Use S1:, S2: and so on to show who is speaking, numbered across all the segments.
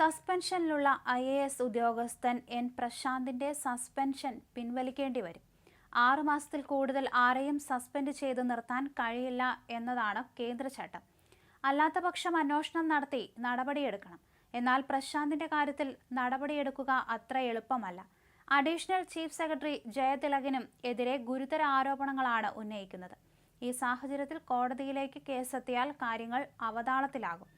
S1: സസ്പെൻഷനിലുള്ള I A S ഉദ്യോഗസ്ഥൻ N പ്രശാന്തിന്റെ suspension പിൻവലിക്കേണ്ടി വരും. ആറു മാസത്തിൽ കൂടുതൽ ആരെയും സസ്പെൻഡ് ചെയ്ത് നിർത്താൻ കഴിയില്ല എന്നതാണ് കേന്ദ്ര ചട്ടം അല്ലാത്തപക്ഷം അന്വേഷണം നടത്തി നടപടിയെടുക്കണം. എന്നാൽ പ്രശാന്തിന്റെ കാര്യത്തിൽ നടപടിയെടുക്കുക അത്ര എളുപ്പമല്ല. അഡീഷണൽ ചീഫ് സെക്രട്ടറി ജയതിലകിനും എതിരെ ഗുരുതര ആരോപണങ്ങളാണ് ഉന്നയിക്കുന്നത്. ഈ സാഹചര്യത്തിൽ കോടതിയിലേക്ക് കേസെത്തിയാൽ കാര്യങ്ങൾ അവതാളത്തിലാകും.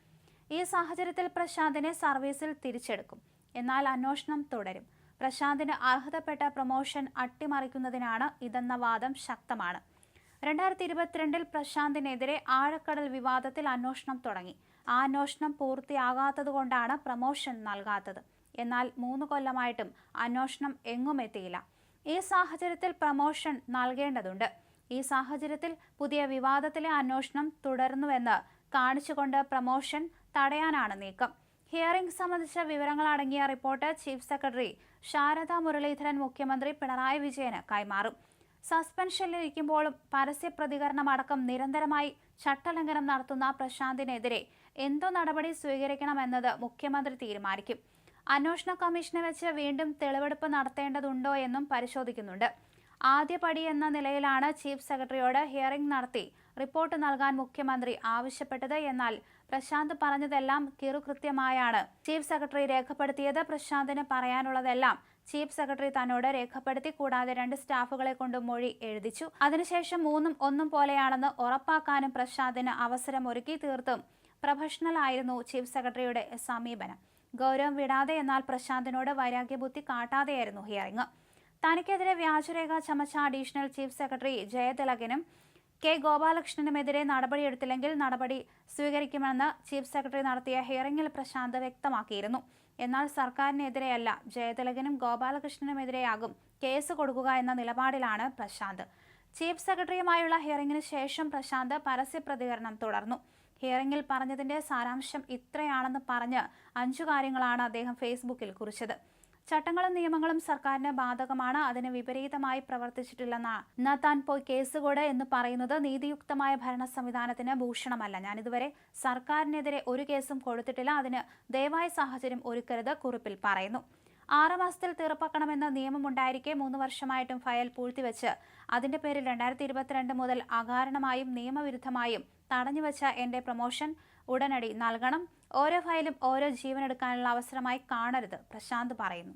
S1: ഈ സാഹചര്യത്തിൽ പ്രശാന്തിനെ സർവീസിൽ തിരിച്ചെടുക്കും. എന്നാൽ അന്വേഷണം തുടരും. പ്രശാന്തിന് അർഹതപ്പെട്ട പ്രൊമോഷൻ അട്ടിമറിക്കുന്നതിനാണ് ഇതെന്ന വാദം ശക്തമാണ്. രണ്ടായിരത്തി ഇരുപത്തിരണ്ടിൽ പ്രശാന്തിനെതിരെ ആഴക്കടൽ വിവാദത്തിൽ അന്വേഷണം തുടങ്ങി. ആ അന്വേഷണം പൂർത്തിയാകാത്തതുകൊണ്ടാണ് പ്രമോഷൻ നൽകാത്തത്. എന്നാൽ മൂന്ന് കൊല്ലമായിട്ടും അന്വേഷണം എങ്ങും എത്തിയില്ല. ഈ സാഹചര്യത്തിൽ പ്രമോഷൻ നൽകേണ്ടതുണ്ട്. ഈ സാഹചര്യത്തിൽ പുതിയ വിവാദത്തിലെ അന്വേഷണം തുടരുന്നുവെന്ന് കാണിച്ചുകൊണ്ട് പ്രൊമോഷൻ തടയാനാണ് നീക്കം. ഹിയറിംഗ് സംബന്ധിച്ച വിവരങ്ങളടങ്ങിയ report chief secretary Sarada Muraleedharan മുഖ്യമന്ത്രി പിണറായി വിജയന് കൈമാറും. സസ്പെൻഷനിലിരിക്കുമ്പോഴും പരസ്യ പ്രതികരണം അടക്കം നിരന്തരമായി ചട്ടലംഘനം നടത്തുന്ന പ്രശാന്തിനെതിരെ എന്തോ നടപടി സ്വീകരിക്കണമെന്നത് മുഖ്യമന്ത്രി തീരുമാനിക്കും. അന്വേഷണ കമ്മീഷനെ വെച്ച് വീണ്ടും തെളിവെടുപ്പ് നടത്തേണ്ടതുണ്ടോ എന്നും പരിശോധിക്കുന്നുണ്ട്. ആദ്യപടി എന്ന നിലയിലാണ് ചീഫ് സെക്രട്ടറിയോട് ഹിയറിംഗ് നടത്തി റിപ്പോർട്ട് നൽകാൻ മുഖ്യമന്ത്രി ആവശ്യപ്പെട്ടത് എന്നാൽ പ്രശാന്ത് പറഞ്ഞതെല്ലാം കിറുകൃത്യമായാണ്. ചീഫ് സെക്രട്ടറി രേഖപ്പെടുത്തിയത് പ്രശാന്തിന് പറയാനുള്ളതെല്ലാം ചീഫ് സെക്രട്ടറി തന്നോട് രേഖപ്പെടുത്തി കൂടാതെ രണ്ട് സ്റ്റാഫുകളെ കൊണ്ട് മൊഴി എഴുതിച്ചു. അതിനുശേഷം മൂന്നും ഒന്നും പോലെയാണെന്ന് ഉറപ്പാക്കാനും പ്രശാന്തിന് അവസരം ഒരുക്കി തീർത്തും. പ്രൊഫഷണൽ ആയിരുന്നു ചീഫ് സെക്രട്ടറിയുടെ സമീപനം. ഗൗരവം വിടാതെ എന്നാൽ പ്രശാന്തിനോട് വൈരാഗ്യബുദ്ധി കാട്ടാതെയായിരുന്നു ഹിയറിംഗ്. തനിക്കെതിരെ വ്യാജരേഖ ചമച്ച അഡീഷണൽ ചീഫ് സെക്രട്ടറി ജയതിലകനും കെ ഗോപാലകൃഷ്ണനുമെതിരെ നടപടിയെടുത്തില്ലെങ്കിൽ നടപടി സ്വീകരിക്കുമെന്ന് ചീഫ് സെക്രട്ടറി നടത്തിയ ഹിയറിംഗിൽ പ്രശാന്ത് വ്യക്തമാക്കിയിരുന്നു. എന്നാൽ സർക്കാരിനെതിരെയല്ല ജയതിലകനും ഗോപാലകൃഷ്ണനുമെതിരെയാകും കേസ് കൊടുക്കുക എന്ന നിലപാടിലാണ് പ്രശാന്ത്. ചീഫ് സെക്രട്ടറിയുമായുള്ള ഹിയറിംഗിന് ശേഷം പ്രശാന്ത് പരസ്യ പ്രതികരണം തുടർന്നു. ഹിയറിംഗിൽ പറഞ്ഞതിന്റെ സാരാംശം ഇത്രയാണെന്ന് പറഞ്ഞ് അഞ്ചു കാര്യങ്ങളാണ് അദ്ദേഹം ഫേസ്ബുക്കിൽ കുറിച്ചത്. ചട്ടങ്ങളും നിയമങ്ങളും സർക്കാരിന് ബാധകമാണ്. അതിന് വിപരീതമായി പ്രവർത്തിച്ചിട്ടില്ലെന്ന നത്താൻ പോയി കേസുകൂട് എന്ന് പറയുന്നത് നീതിയുക്തമായ ഭരണ സംവിധാനത്തിന് ഭൂഷണമല്ല. ഇതുവരെ സർക്കാരിനെതിരെ ഒരു കേസും കൊടുത്തിട്ടില്ല. അതിന് ദയവായ സാഹചര്യം ഒരുക്കരുത് കുറിപ്പിൽ പറയുന്നു. ആറ് മാസത്തിൽ തീർപ്പാക്കണമെന്ന നിയമമുണ്ടായിരിക്കെ മൂന്ന് വർഷമായിട്ടും ഫയൽ പൂഴ്ത്തിവെച്ച്. അതിന്റെ പേരിൽ രണ്ടായിരത്തി ഇരുപത്തിരണ്ട് മുതൽ അകാരണമായും നിയമവിരുദ്ധമായും തടഞ്ഞുവെച്ച എന്റെ പ്രൊമോഷൻ ഉടനടി നൽകണം. ഓരോ ഫയലും ഓരോ ജീവനെടുക്കാനുള്ള അവസരമായി കാണരുത് പ്രശാന്ത് പറയുന്നു.